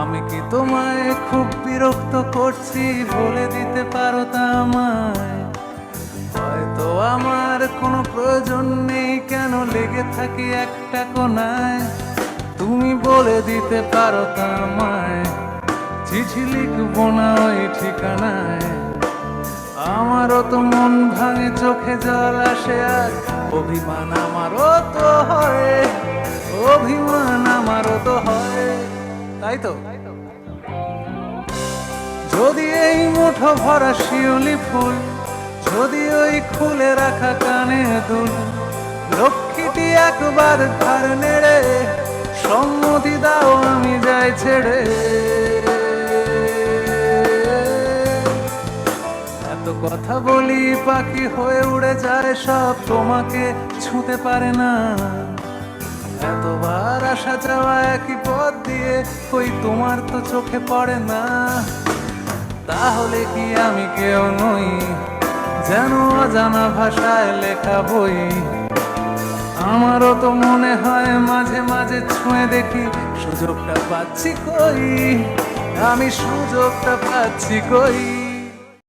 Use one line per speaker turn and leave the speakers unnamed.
আমি কি তোমায় খুব বিরক্ত করছি বলে দিতে পারো তা আমায়? হয়তো আমার কোনো প্রয়োজন নেই, কেন লেগে থাকি একটা কোনায় তুমি বলে দিতে পারো তা আমায়, চিঠি লিখব না ওই ঠিকানায়? আমারও তো মন ভাঙে, চোখে জল আসে আর অভিমান আমারও তো হয়। তাই তো? যদি এই মুঠো ভরা শিউলি ফুল, যদি ওই খুলে রাখা কানে দুল, লক্ষ্মীটি একবার ঘর নেড়ে সম্মতি দাও আমি যাই ছেড়ে। এত কথা বলি পাখি হয়ে উড়ে যায় সব, তোমাকে ছুঁতে পারে না। এতবার আসা যাওয়া একই পথ দিয়ে কই তোমার তো চোখে পড়ে না। তাহলে কি আমি কেউ নই, যেন অজানা ভাষায় লেখা বই? আমারও তো মনে হয় মাঝে মাঝে ছুঁয়ে দেখি, সুযোগটা পাচ্ছি কই? আমি সুযোগটা পাচ্ছি কই?